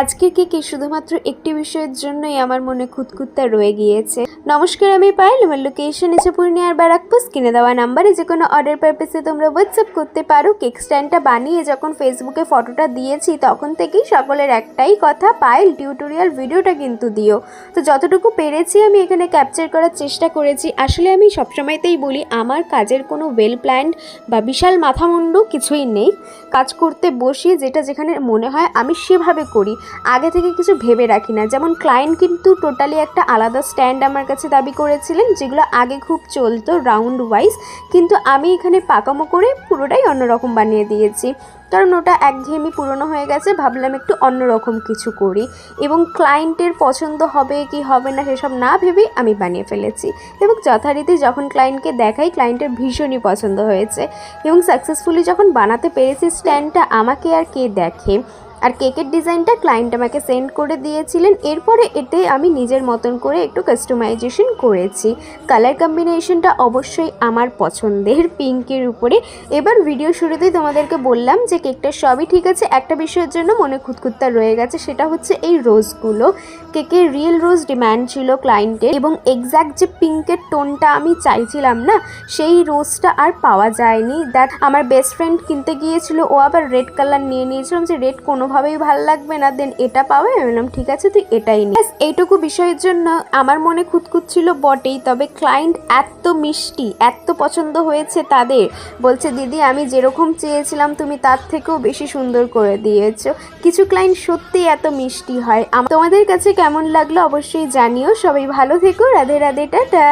আজকের কেকে শুধুমাত্র একটি বিষয়ের জন্যই আমার মনে খুঁতখুঁতটা রয়ে গিয়েছে। নমস্কার, আমি পায়েল। আমার লোকেশন এসে পূর্ণিয়ার বারাকপুর কিনে দেওয়া নাম্বারে যে কোনো অর্ডার পারপাসে তোমরা হোয়াটসঅ্যাপ করতে পারো। কেক স্ট্যান্ডটা বানিয়ে যখন ফেসবুকে ফটোটা দিয়েছি, তখন থেকেই সকলের একটাই কথা, পায়েল টিউটোরিয়াল ভিডিওটা কিন্তু দিও। তো যতটুকু পেরেছি আমি এখানে ক্যাপচার করার চেষ্টা করেছি। আসলে আমি সবসময়তেই বলি, আমার কাজের কোনো ওয়েল প্ল্যান্ড বা বিশাল মাথামুন্ডু কিছুই নেই। কাজ করতে বসি যেটা যেখানে মনে হয় আমি সেভাবে করি। আগে থেকে কিছু ভেবে রাখি না। যেমন ক্লায়েন্ট কিন্তু টোটালি একটা আলাদা স্ট্যান্ড আমার কাছে দাবি করেছিলেন, যেগুলো আগে খুব চলতো রাউন্ড ওয়াইজ, কিন্তু আমি এখানে পাকামো করে পুরোটাই অন্যরকম বানিয়ে দিয়েছি। কারণ ওটা একঘেয়েমি পুরনো হয়ে গেছে, ভাবলাম একটু অন্যরকম কিছু করি। এবং ক্লায়েন্টের পছন্দ হবে কি হবে না সেসব না ভেবেই আমি বানিয়ে ফেলেছি। এবং যথারীতি যখন ক্লায়েন্টকে দেখাই, ক্লায়েন্টের ভীষণই পছন্দ হয়েছে। এবং সাকসেসফুলি যখন বানাতে পেরেছি স্ট্যান্ডটা, আমাকে আর কে দেখে? আর কেকের ডিজাইনটা ক্লায়েন্ট আমাকে সেন্ড করে দিয়েছিলেন। এরপরে এতে আমি নিজের মতন করে একটু কাস্টমাইজেশন করেছি। কালার কম্বিনেশনটা অবশ্যই আমার পছন্দের পিঙ্কের উপরে। এবার ভিডিও শুরুতেই তোমাদেরকে বললাম যে কেকটা সবই ঠিক আছে। একটা বিষয়ের জন্য মনে খুঁতখুতটা রয়ে গেছে, সেটা হচ্ছে এই রোজগুলো কেকের রিয়েল রোজ ডিম্যান্ড ছিল ক্লায়েন্টের এবং এক্স্যাক্ট যে পিঙ্কের টোনটা আমি চাইছিলাম না, সেই রোজটা আর পাওয়া যায়নি। দ্যাট আমার বেস্ট ফ্রেন্ড কিনতে গিয়েছিল, ও আবার রেড কালার নিয়ে নিয়েছিলাম যে রেড কোনোভাবেই ভালো লাগবে না দেন এটা পাবে? আমি বললাম, ঠিক আছে, তুই এটাই নি। এইটুকু বিষয়ের জন্য আমার মনে খুঁতখুত ছিল বটেই, তবে ক্লায়েন্ট এত মিষ্টি, এত পছন্দ হয়েছে তাদের। বলছে, দিদি, আমি যেরকম চেয়েছিলাম, তুমি তার থেকেও বেশি সুন্দর করে দিয়েছ। কিছু ক্লায়েন্ট সত্যি এত মিষ্টি হয়। তোমাদের কাছে কেমন লাগল অবশ্যই জানিও। সবাই ভালো থেকো। রাধে রাধে, টাটা।